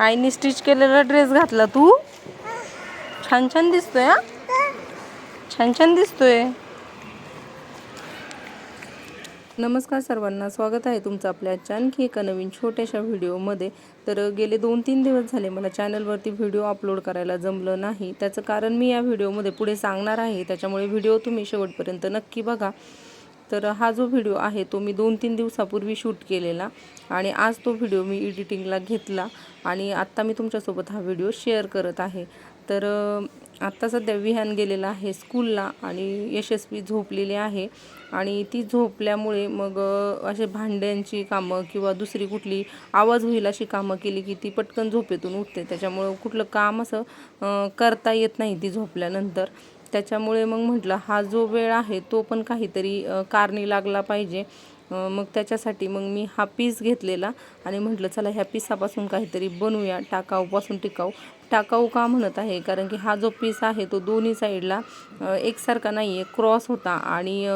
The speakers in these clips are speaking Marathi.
आईने स्टिच केलेला ड्रेस घातला तू? छान छान दिसतोय हा? छान छान दिसतोय. नमस्कार सर्वांना स्वागत आहे तुमचं आपल्या आजच्या आणखी एका नवीन छोट्याशा व्हिडिओमध्ये. तर गेले दोन तीन दिवस झाले मला चॅनलवरती व्हिडिओ अपलोड करायला जमलं नाही. त्याचं कारण मी या व्हिडिओमध्ये पुढे सांगणार आहे. त्याच्यामुळे व्हिडिओ तुम्ही शेवटपर्यंत नक्की बघा. तर हा जो व्हिडिओ आहे तो मी दोन तीन दिवसापूर्वी शूट केलेला आणि आज तो व्हिडिओ मी एडिटिंगला घेतला आणि आत्ता मी तुमच्यासोबत हा व्हिडिओ शेअर करत आहे. तर आत्ता सध्या विहान गेलेला आहे स्कूलला आणि यशस्वी झोपलेली आहे आणि ती झोपल्यामुळे मग असे भांड्यांची कामं किंवा दुसरी कुठली आवाज होईल अशी कामं केली की ती पटकन झोपेतून उठते. त्याच्यामुळं कुठलं काम असं करता येत नाही ती झोपल्यानंतर. त्याच्यामुळे मग म्हटलं हा जो वेळ आहे तो पण काहीतरी कारणी लागला पाहिजे. मग त्याच्यासाठी मग मी हा पीस घेतलेला आणि म्हटलं चला ह्या पिसापासून काहीतरी बनवूया टाकाऊपासून टिकाऊ. टाकाऊ का म्हणत आहे? कारण की हा जो पीस आहे तो दोन्ही साईडला एकसारखा नाही आहे क्रॉस होता आणि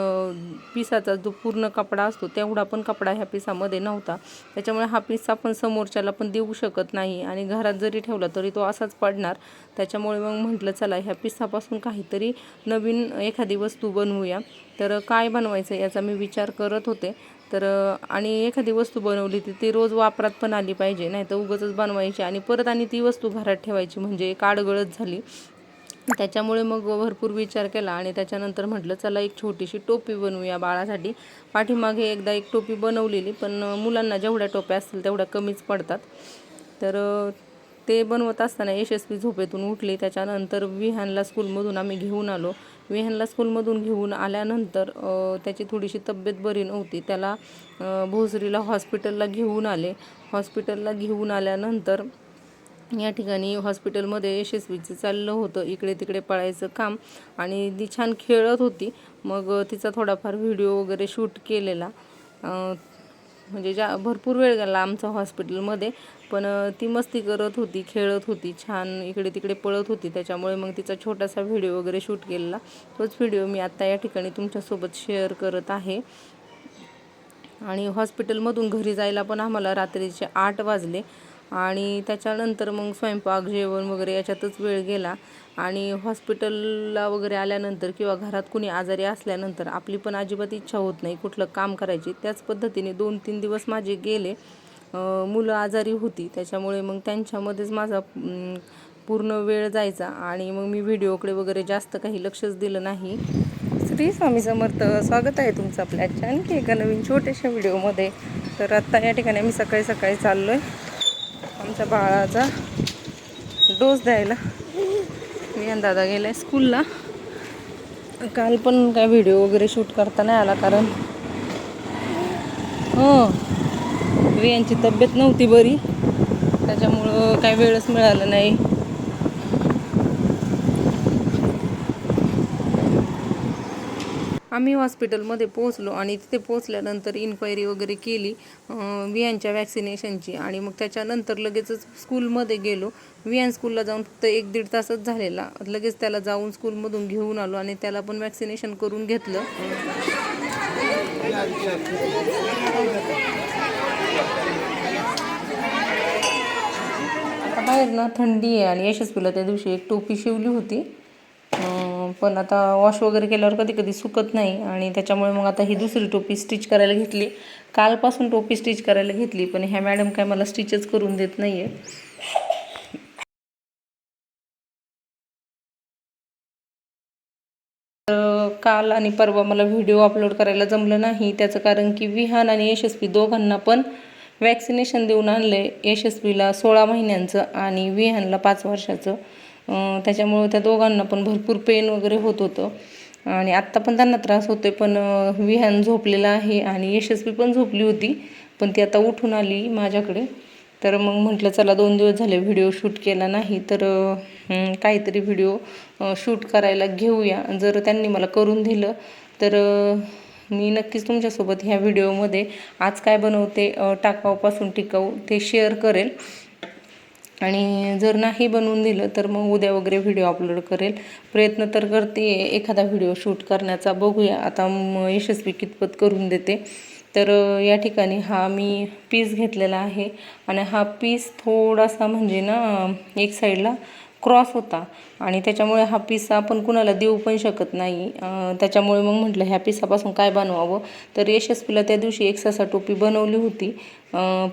पिसाचा जो पूर्ण कपडा असतो तेवढा पण कपडा ह्या पिसामध्ये नव्हता. त्याच्यामुळे हा पीस आपण समोरच्याला पण देऊ शकत नाही. आणि घरात जरी ठेवला तरी तो असाच पडणार. त्याच्यामुळे मग म्हटलं चला ह्या पिसापासून काहीतरी नवीन एखादी वस्तू बनवूया. तर काय बनवायचं याचा मी विचार करत होते. तर आणि एखादी वस्तू बनवली तर ती रोज वापरात पण आली पाहिजे. नाही तर उगाचच बनवायची आणि परत आणि ती वस्तू घरात ठेवायची. म्हणजे एक झाली. त्याच्यामुळे मग भरपूर विचार केला आणि त्याच्यानंतर म्हटलं चला एक छोटीशी टोपी बनवूया बाळासाठी. पाठीमागे एकदा एक टोपी बनवलेली पण मुलांना जेवढ्या टोप्या असतील तेवढ्या कमीच पडतात. तर ते बनवत असताना यशस्वी झोपेतून उठली. त्याच्यानंतर विहानला स्कूलमधून आम्ही घेऊन आलो. विहानला स्कूलमधून घेऊन आल्यानंतर त्याची थोडीशी तब्येत बरी नव्हती. त्याला भोसरीला हॉस्पिटलला घेऊन आले. हॉस्पिटलला घेऊन आल्यानंतर या ठिकाणी हॉस्पिटलमध्ये यशस्वीचं चाललं होतं. इकडे तिकडे पळायचं काम आणि ती छान खेळत होती. मग तिचा थोडाफार व्हिडिओ वगैरे शूट केलेला. म्हणजे ज्या भरपूर वेळ गेला आमचा हॉस्पिटलमध्ये पण ती मस्ती करत होती खेळत होती छान इकडे तिकडे पळत होती. त्याच्यामुळे मग तिचा छोटासा व्हिडिओ वगैरे शूट केलेला. तोच व्हिडिओ मी आत्ता या ठिकाणी तुमच्यासोबत शेअर करत आहे. आणि हॉस्पिटलमधून घरी जायला पण आम्हाला रात्रीचे आठ वाजले. आणि त्याच्यानंतर मग स्वयंपाक जेवण वगैरे याच्यातच वेळ गेला. आणि हॉस्पिटलला वगैरे आल्यानंतर किंवा घरात कुणी आजारी असल्यानंतर आपली पण अजिबात इच्छा होत नाही कुठलं काम करायची. त्याच पद्धतीने दोन तीन दिवस माझे गेले. मुलं आजारी होती. त्याच्यामुळे मग त्यांच्यामध्येच माझा पूर्ण वेळ जायचा. आणि मग मी व्हिडिओकडे वगैरे जास्त काही लक्षच दिलं नाही. श्री स्वामी समर्थ स्वागत आहे तुमचं आपल्या आणखी एका नवीन छोट्याशा व्हिडिओमध्ये. तर आत्ता या ठिकाणी आम्ही सकाळी सकाळी चाललो आहे आमच्या बाळाचा डोस द्यायला. मी दादा गेला स्कूलला. काल पण काय व्हिडिओ वगैरे शूट करता नाही आला कारण हो यांची तब्येत नव्हती बरी. त्याच्यामुळं काही वेळच मिळाला नाही. आम्ही हॉस्पिटलमध्ये पोहोचलो आणि तिथे पोहोचल्यानंतर इन्क्वायरी वगैरे केली वियांच्या वॅक्सिनेशनची आणि मग त्याच्यानंतर लगेचच स्कूलमध्ये गेलो. वियान स्कूलला जाऊन फक्त एक दीड तासच झालेला. लगेच त्याला जाऊन स्कूलमधून घेऊन आलो आणि त्याला पण वॅक्सिनेशन करून घेतलं. बाहेर ना थंडी आहे आणि यशस्वीला त्या दिवशी एक टोपी शिवली होती. पण आता वॉश वगैरे केल्यावर कधी कधी सुकत नाही आणि त्याच्यामुळे मग आता ही दुसरी टोपी स्टिच करायला घेतली. कालपासून टोपी स्टिच करायला घेतली पण ह्या मॅडम काय मला स्टिचच करून देत नाही आहे तर काल आणि परवा मला व्हिडिओ अपलोड करायला जमलं नाही. त्याचं कारण की विहान आणि यशस्वी दोघांना पण वॅक्सिनेशन देऊन आणलं यशस्वीला सोळा महिन्यांचं आणि विहानला पाच वर्षाचं. त्याच्यामुळं त्या दोघांना पण भरपूर पेन वगैरे होत होतं. आणि आत्ता पण त्यांना त्रास होतो आहे पण विहान झोपलेला आहे आणि यशस्वी पण झोपली होती पण ती आता उठून आली माझ्याकडे. तर मग म्हटलं चला दोन दिवस झाले व्हिडिओ शूट केला नाही तर काहीतरी व्हिडिओ शूट करायला घेऊया. जर त्यांनी मला करून दिलं तर मी नक्कीच तुमच्यासोबत ह्या व्हिडिओमध्ये आज काय बनवते टाकाऊपासून टिकाऊ ते शेअर करेल आणि जर नाही बनवून दिलं तर मग उद्या वगैरे व्हिडिओ अपलोड करेल. प्रयत्न तर करते एखादा व्हिडिओ शूट करण्याचा. बघूया. आता यशस्वी कितपत करून देते. तर या ठिकाणी हा मी पीस घेतलेला आहे. आणि हा पीस थोडासा म्हणजे ना एक साईडला क्रॉस होता. आणि त्याच्यामुळे हा पिसा आपण कुणाला देऊ पण शकत नाही. त्याच्यामुळे मग म्हटलं ह्या पिसापासून काय बनवावं? तर यशस्वीला त्या दिवशी एक ससा टोपी बनवली होती.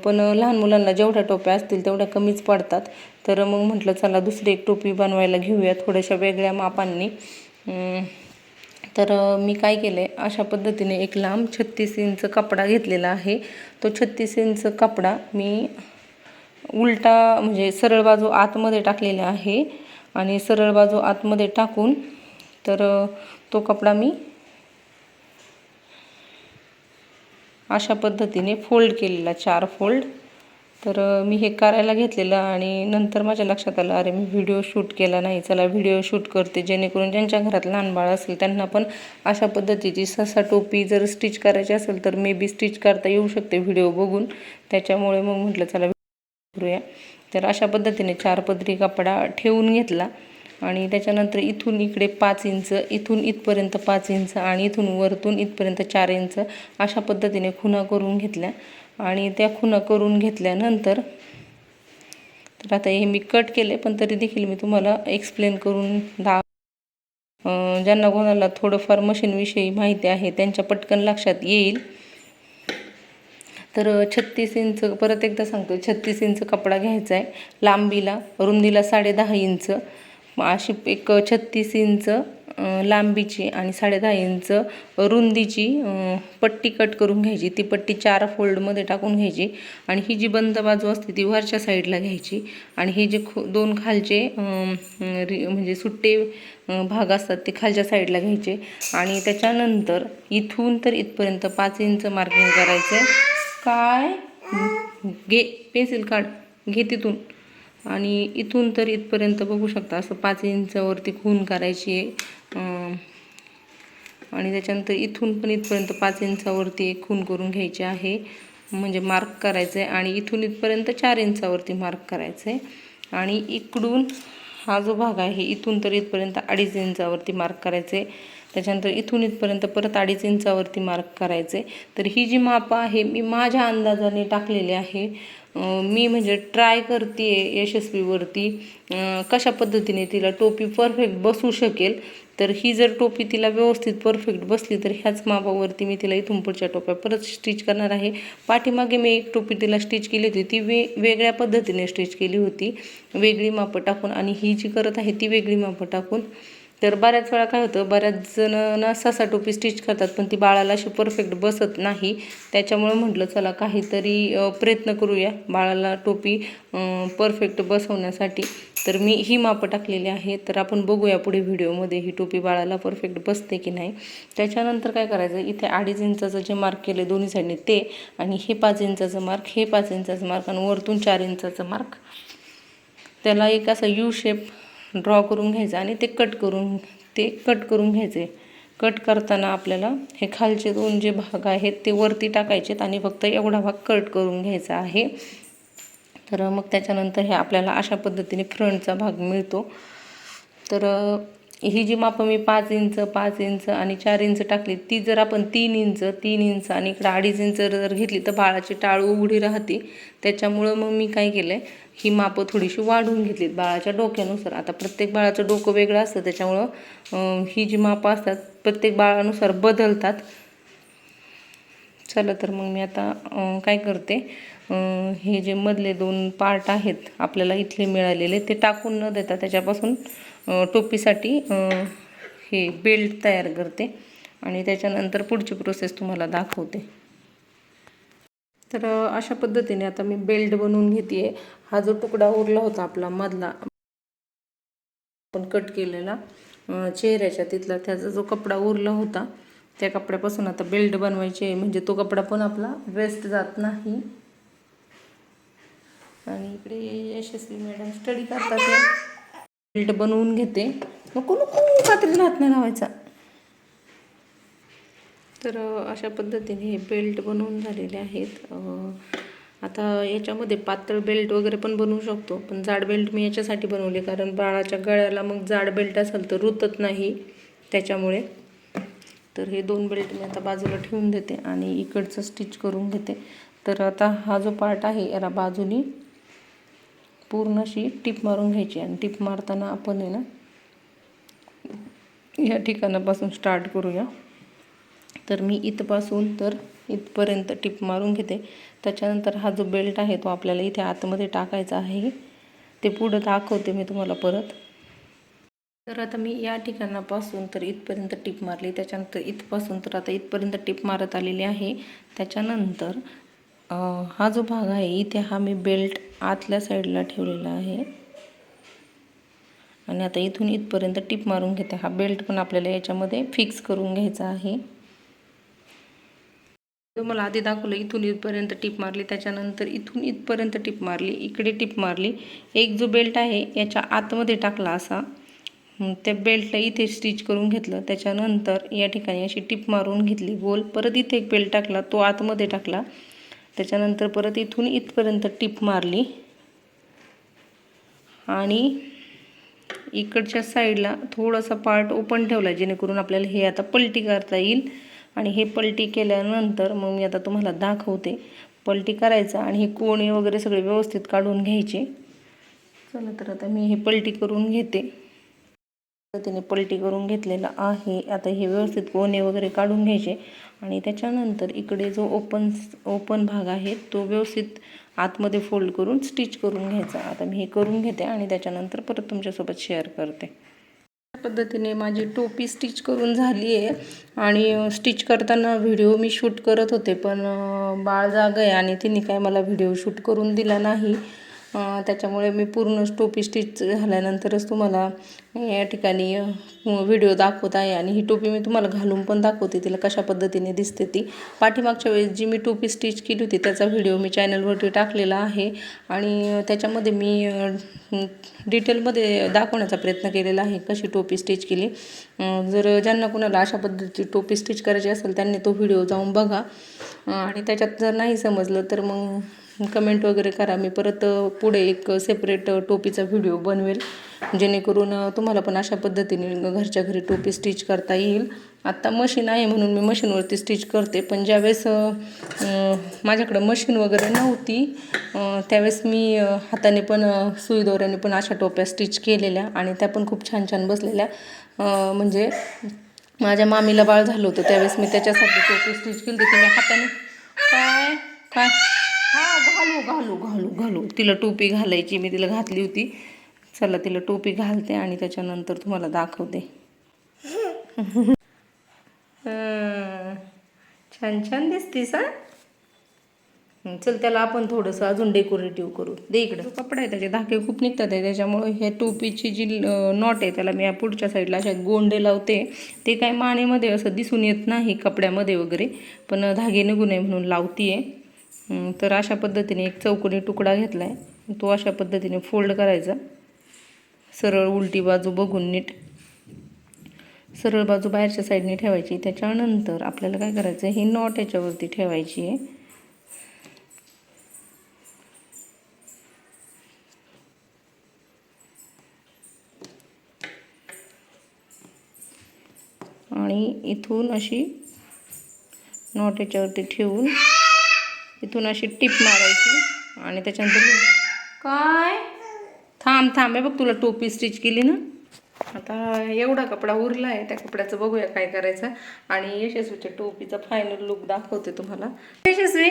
पण लहान मुलांना जेवढ्या टोप्या असतील तेवढ्या कमीच पडतात. तर मग म्हटलं चला दुसरी एक टोपी बनवायला घेऊया थोड्याशा वेगळ्या मापांनी. तर मी काय केलं आहे अशा पद्धतीने एक लांब छत्तीस इंच कपडा घेतलेला आहे. तो छत्तीस इंच कपडा मी उलटा म्हणजे सरळ बाजू आतमध्ये टाकलेला आहे आणि सरळ बाजू आतमध्ये टाकून तर तो कपडा मी अशा पद्धतीने फोल्ड केलेला चार फोल्ड. तर मी हे करायला घेतलेलं आणि नंतर माझ्या लक्षात आलं अरे मी व्हिडिओ शूट केला नाही चला व्हिडिओ शूट करते जेणेकरून ज्यांच्या घरात लहान बाळ असेल त्यांना पण अशा पद्धतीची ससा टोपी जर स्टिच करायची असेल तर मे बी स्टिच करता येऊ शकते व्हिडिओ बघून. त्याच्यामुळे मग म्हटलं चला करूया तर अशा पद्धतीने चार पदरी कपडा ठेवून घेतला. आणि त्याच्यानंतर इथून इकडे पाच इंच इथून इथपर्यंत पाच इंच आणि इथून वरतून इथपर्यंत चार इंच अशा पद्धतीने खुणा करून घेतल्या. आणि त्या खुणा करून घेतल्यानंतर तर आता हे मी कट केले पण तरी देखील मी तुम्हाला एक्सप्लेन करून दा ज्यांना कोणाला थोडंफार मशीनविषयी माहिती आहे त्यांच्या पटकन लक्षात येईल. तर छत्तीस इंच परत एकदा सांगतो छत्तीस इंच कपडा घ्यायचा आहे लांबीला रुंदीला साडेदहा इंच. अशी एक छत्तीस इंच लांबीची आणि साडेदहा इंच रुंदीची पट्टी कट करून घ्यायची. ती पट्टी चार फोल्डमध्ये टाकून घ्यायची आणि ही जी बंद बाजू असते ती वरच्या साईडला घ्यायची. आणि हे जे खो दोन खालचे रि- म्हणजे सुट्टे भाग असतात ते खालच्या साईडला घ्यायचे. आणि त्याच्यानंतर इथून तर इथपर्यंत पाच इंच मार्किंग करायचं आहे. काय? घे पेन्सिल काढ. घे तिथून. आणि इथून तर इथपर्यंत बघू शकता असं पाच इंचावरती खून करायची आहे. आणि त्याच्यानंतर इथून पण इथपर्यंत पाच इंचावरती एक खून करून घ्यायची आहे. म्हणजे मार्क करायचं आहे आणि इथून इथपर्यंत चार इंचावरती मार्क करायचं आहे आणि इकडून हा जो भाग आहे इथून तर इथपर्यंत अडीच इंचावरती मार्क करायचं आहे त्याच्यानंतर इथून इथपर्यंत परत अडीच इंचावरती मार्क करायचे. तर ही जी मापं आहे मी माझ्या अंदाजाने टाकलेली आहे. मी म्हणजे ट्राय करते यशस्वीवरती. कशा पद्धतीने तिला टोपी परफेक्ट बसू शकेल? तर ही जर टोपी तिला व्यवस्थित परफेक्ट बसली तर ह्याच मापावरती मी तिला इथून पुढच्या टोप्या परत स्टिच करणार आहे. पाठीमागे मी एक टोपी तिला स्टिच केली होती ती वे वेगळ्या पद्धतीने स्टिच केली होती. वेगळी मापं टाकून आणि ही जी करत आहे ती वेगळी मापं टाकून तर बऱ्याच वेळा काय होतं बऱ्याच जणांना ससा टोपी स्टिच करतात पण ती बाळाला अशी परफेक्ट बसत नाही. त्याच्यामुळं म्हटलं चला काहीतरी प्रयत्न करूया बाळाला टोपी परफेक्ट बसवण्यासाठी. तर मी ही मापं टाकलेली आहे. तर आपण बघूया पुढे व्हिडिओमध्ये ही टोपी बाळाला परफेक्ट बसते की नाही. त्याच्यानंतर काय करायचं इथे अडीच इंचाचं जे मार्क केलं दोन्ही साईडने ते आणि हे पाच इंचाचं मार्क हे पाच इंचाचं मार्क आणि वरतून चार इंचाचं मार्क त्याला एक असा यू शेप ड्रॉ करून घ्यायचं आणि ते कट करून ते कट करून घ्यायचे. कट करताना आपल्याला हे खालचे दोन जे भाग आहेत ते वरती टाकायचेत आणि फक्त एवढा भाग कट करून घ्यायचा आहे. तर मग त्याच्यानंतर हे आपल्याला अशा पद्धतीने फ्रंटचा भाग मिळतो. तर ही जी मापं मी पाच इंच पाच इंच आणि चार इंच टाकली ती जर आपण तीन इंच तीन इंच आणि इकडं अडीच इंच जर घेतली तर बाळाची टाळू उघडी राहते. त्याच्यामुळं मग मी काय केलं आहे ही मापं थोडीशी वाढवून घेतलीत बाळाच्या डोक्यानुसार. आता प्रत्येक बाळाचं डोकं वेगळं असतं त्याच्यामुळं ही जी मापं असतात प्रत्येक बाळानुसार बदलतात. चला तर मग मी आता काय करते? हे जे मधले दोन पार्ट आहेत आपल्याला इथले मिळालेले ते टाकून न देता त्याच्यापासून टोपीसाठी हे बेल्ट तयार करते आणि त्याच्यानंतर पुढची प्रोसेस तुम्हाला दाखवते. तर अशा पद्धतीने आता मी बेल्ट बनवून घेते हा जो तुकडा उरला होता आपला मधला आपण कट केलेला चेहऱ्याच्या तिथला त्याचा जो कपडा उरला होता त्या कपड्यापासून आता बेल्ट बनवायचे आहे. म्हणजे तो कपडा पण आपला वेस्ट जात नाही. आणि इकडे यशस्वी मॅडम स्टडी करतात बेल्ट बनवून घेते. नको नको कात्रीला हात नाही लावायचा? तर अशा पद्धतीने हे बेल्ट बनवून झालेले आहेत. आता याच्यामध्ये पातळ बेल्ट वगैरे पण बनवू शकतो. पण जाड बेल्ट मी याच्यासाठी बनवले. कारण बाळाच्या गळ्याला मग जाड बेल्ट असेल तर रुतत नाही त्याच्यामुळे. तर हे दोन बेल्ट मी आता बाजूला ठेवून देते आणि इकडचं स्टिच करून घेते. तर आता हा जो पार्ट आहे याला बाजूनी पूर्ण अशी टिप मारून घ्यायची आणि टिप मारताना आपण आहे ना या ठिकाणापासून स्टार्ट करूया. तर मी इथपासून तर इथपर्यंत टिप मारून घेते. त्याच्यानंतर हा जो बेल्ट आहे तो आपल्याला इथे आतमध्ये टाकायचा आहे. ते पुढं दाखवते मी तुम्हाला परत. तर आता मी या ठिकाणापासून तर इथपर्यंत टिप मारली. त्याच्यानंतर इथपासून तर आता इथपर्यंत टिप मारत आलेली आहे. त्याच्यानंतर हा जो भाग आहे इथे हा मी बेल्ट आतल्या साईडला ठेवलेला आहे. आणि आता इथून इथपर्यंत टिप मारून घेते. हा बेल्ट पण आपल्याला याच्यामध्ये फिक्स करून घ्यायचा आहे. मला आधी दाखवलं इथून इथपर्यंत टिप मारली. त्याच्यानंतर इथून इथपर्यंत टिप मारली इकडे टिप मारली. एक जो बेल्ट आहे याच्या आतमध्ये टाकला असा. त्या बेल्टला इथे स्टिच करून घेतलं. त्याच्यानंतर या ठिकाणी अशी टिप मारून घेतली. गोल परत इथे एक बेल्ट टाकला. तो आतमध्ये टाकला. त्याच्यानंतर परत इथून इथपर्यंत टिप मारली. आणि इकडच्या साईडला थोडासा पार्ट ओपन ठेवला जेणेकरून आपल्याला हे आता पलटी करता येईल. आणि हे पलटी केल्यानंतर मग मी आता तुम्हाला दाखवते. पलटी करायचा आणि हे कोणे वगैरे सगळे व्यवस्थित काढून घ्यायचे. चला तर आता मी हे पलटी करून घेते. पद्धतीने पलटी करून घेतलेलं आहे. आता हे व्यवस्थित कोणे वगैरे काढून घ्यायचे. आणि त्याच्यानंतर इकडे जो ओपन ओपन भाग आहे तो व्यवस्थित आतमध्ये फोल्ड करून स्टिच करून घ्यायचा. आता मी हे करून घेते आणि त्याच्यानंतर परत तुमच्यासोबत शेअर करते. पद्धतीने माझी टोपी स्टिच करून झाली आहे. आणि स्टिच करताना व्हिडिओ मी शूट करत होते पण बाळ जाग आहे आणि तिने काय मला व्हिडिओ शूट करून दिला नाही. त्याच्यामुळे मी पूर्ण टोपी स्टिच झाल्यानंतरच तुम्हाला या ठिकाणी व्हिडिओ दाखवत आहे. आणि ही टोपी मी तुम्हाला घालून पण दाखवते तिला कशा पद्धतीने दिसते ती. पाठीमागच्या वेळेस जी मी टोपी स्टिच केली होती त्याचा व्हिडिओ मी चॅनलवरती टाकलेला आहे. आणि त्याच्यामध्ये मी डिटेलमध्ये दाखवण्याचा प्रयत्न केलेला आहे कशी टोपी स्टिच केली. जर ज्यांना कुणाला अशा पद्धतीची टोपी स्टिच करायची असेल त्यांनी तो व्हिडिओ जाऊन बघा. आणि त्याच्यात जर नाही समजलं तर मग कमेंट वगैरे करा. मी परत पुढे एक सेपरेट टोपीचा व्हिडिओ बनवेल. जेणेकरून तुम्हाला पण अशा पद्धतीने घरच्या घरी टोपी स्टिच करता येईल. आत्ता मशीन आहे म्हणून मी मशीनवरती स्टिच करते. पण ज्यावेळेस माझ्याकडं मशीन वगैरे नव्हती त्यावेळेस मी हाताने पण सुई दोऱ्याने पण अशा टोप्या स्टिच केलेल्या आणि त्या पण खूप छान छान बसलेल्या. म्हणजे माझ्या मामीला बाळ झालं होतं त्यावेळेस मी त्याच्यासाठी टोपी स्टिच केली होती. मी हाताने काय? काय? घालू घालू घालू घालू. तिला टोपी घालायची मी तिला घातली होती. चला तिला टोपी घालते आणि त्याच्यानंतर तुम्हाला दाखवते. छान छान दिसतीस हां? चल त्याला आपण थोडंसं अजून डेकोरेटिव्ह करू. दे इकडं. कपडा आहे त्याचे धाके खूप निघतात आहे त्याच्यामुळे ह्या टोपीची जी नॉट आहे त्याला मी या पुढच्या साईडला अशा गोंडे लावते. ते काय मानेमध्ये असं दिसून येत नाही कपड्यामध्ये वगैरे पण धागे निघू नये म्हणून लावती आहे तर अशा पद्धतीने एक चौकोनी तुकडा घेतला आहे तो अशा पद्धतीने फोल्ड करायचा. सरळ उलटी बाजू बघून नीट. सरळ बाजू बाहेरच्या साईडने ठेवायची. त्याच्यानंतर आपल्याला काय करायचं आहे ही नॉट याच्यावरती ठेवायची आहे. आणि इथून अशी नॉट याच्यावरती ठेवून इथून अशी टिप मारायची आणि त्याच्यानंतर काय? थांब थांब आहे बघ तुला टोपी स्टिच केली ना. आता एवढा कपडा उरला आहे त्या कपड्याचं बघूया काय करायचं. आणि यशस्वीच्या टोपीचा फायनल लुक दाखवते तुम्हाला. यशस्वी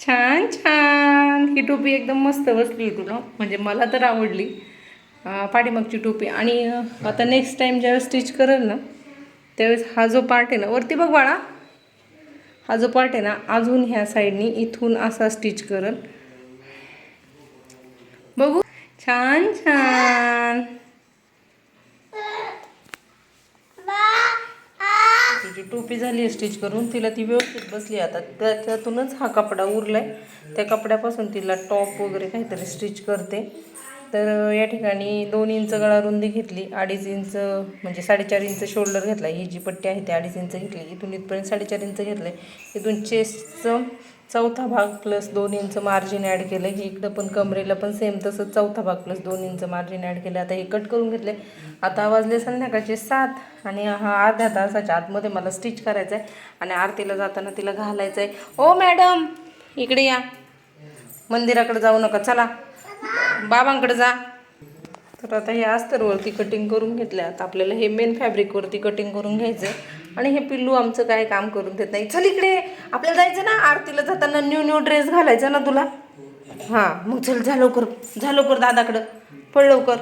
छान छान. ही टोपी एकदम मस्त बसली तुला. म्हणजे मला तर आवडली पाठीमागची टोपी. आणि आता नेक्स्ट टाईम ज्यावेळेस स्टिच करेल ना त्यावेळेस हा जो पार्ट आहे ना वरती बघ बाळा. हा जो पार्ट आहे ना अजून ह्या साईडनी इथून असा स्टिच करल. बघू. छान छान. तिची टोपी झाली आहे स्टिच करून तिला ती व्यवस्थित बसली आता त्याच्यातूनच हा कपडा उरलाय. त्या कपड्यापासून तिला टॉप वगैरे काहीतरी स्टिच करते. तर या ठिकाणी दोन इंच गळा रुंदी घेतली अडीच इंच म्हणजे साडेचार इंच शोल्डर घेतला. ही जी पट्टी आहे ती अडीच इंच घेतली. इथून इथपर्यंत साडेचार इंच घेतलं आहे इथून चेस्टचं चौथा भाग प्लस दोन इंच मार्जिन ॲड केलं हे इकडं पण कमरेला पण सेम तसंच चौथा भाग प्लस दोन इंच मार्जिन ॲड केलं आता हे कट करून घेतले आता वाजले संध्याकाळचे सात आणि हा अर्ध्या तासाच्या आतमध्ये मला स्टिच करायचं आहे आणि आरतीला जाताना तिला घालायचं आहे ओ मॅडम इकडे या. मंदिराकडे जाऊ नका. चला. बाबांकडे जा. तर आता हे अस्तरवरती कटिंग करून घेतल्या. आता आपल्याला हे मेन फॅब्रिकवरती कटिंग करून घ्यायचं आहे आणि हे पिल्लू आमचं काय काम करून देत नाही. चल इकडे. आपल्याला जायचं ना? आरतीला जाताना न्यू न्यू ड्रेस घालायचा ना तुला? हां मग चल जा लवकर. जा लवकर दादाकडं. पळ लवकर.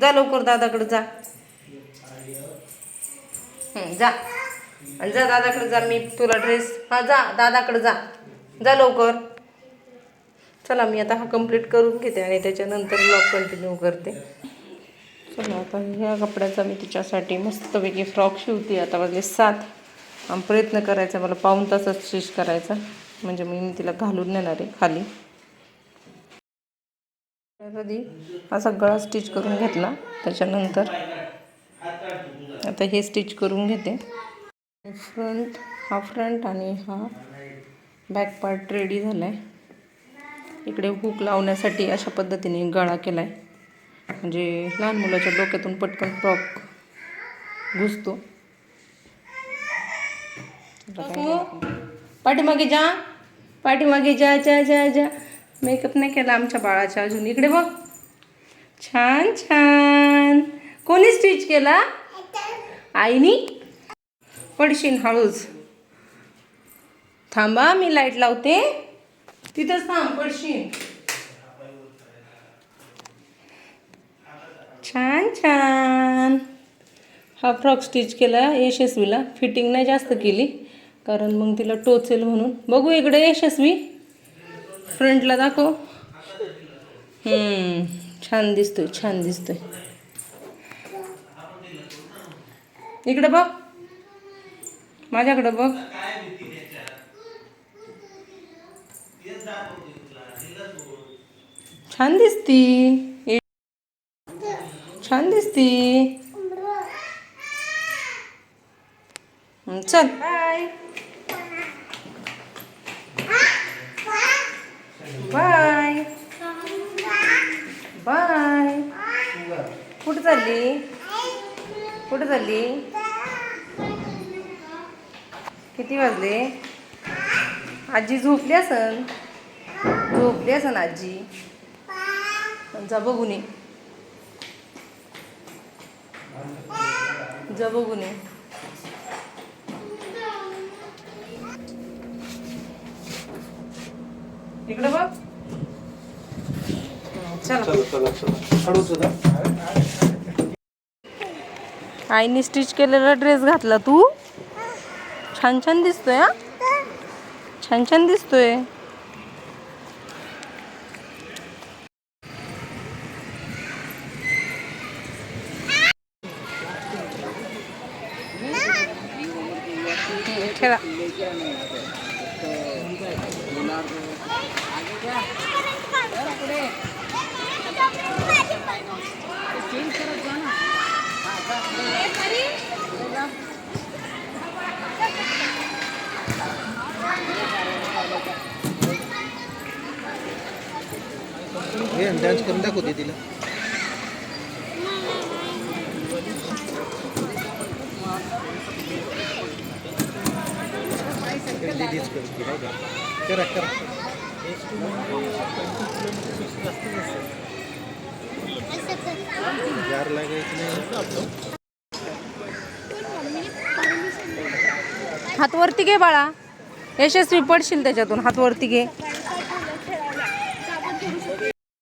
जा लवकर दादाकडं जा. जा. आणि जा दादाकडे जा. मी तुला ड्रेस हां जा. दादाकडे जा. जा लवकर. चला मी आता हा कंप्लीट करून घेते आणि त्याच्यानंतर ब्लॉग कंटिन्यू करते. चला आता ह्या कपड्याचा मी तिच्यासाठी मस्तपैकी फ्रॉक शिवते. आता वाजले सात. आणि प्रयत्न करायचा मला पाऊन तासच स्टिच करायचा. म्हणजे मी तिला घालून नेणार आहे खाली. आधी हा सगळा स्टिच करून घेतला. त्याच्यानंतर आता हे स्टिच करून घेते. फ्रंट हा फ्रंट आणि हा बॅक पार्ट रेडी झाला आहे इकडे हुक लावण्यासाठी अशा पद्धतीने गळा केला आहे म्हणजे लहान मुलाच्या डोक्यातून पटकन फ्रॉक घुसतो. पाठीमागे जा. पाठीमागे जा जा जा जा. मेकअप नाही केला आमच्या बाळाच्या अजून. इकडे बघ. छान छान. कोणी स्टिच केला? आईनी? पडशीन हळूच. थांबा मी लाइट लावते. तिथंच थांब पडशीन छान छान. हा फ्रॉक स्टिच केला यशस्वीला. फिटिंग नाही जास्त केली कारण मग तिला टोचेल म्हणून. बघू इकडे यशस्वी. फ्रंटला दाखव. छान दिसतोय छान दिसतोय. इकडे बघ. माझ्याकडं बघ. छान दिसती छान दिसती चल. बाय. बाय. बाय. कुठं चालली? कुठं चालली? किती वाजले? आजी झोपली असन. झोपली असन आजी. जा बघून ये. जा बघून ये. इकडे बघ. चला. चला चला चला. हळूच होता आईने स्टिच केलेला ड्रेस घातला तू. छान छान दिसतोय हा? छान छान दिसतोय. हे डान्स करून दाखवते तिला. लेडीज करते नाही का करा करा. जार लागायचं नाही. हात वरती घे बाळा. यशस्वी पडशील त्याच्यातून. हात वरती घे.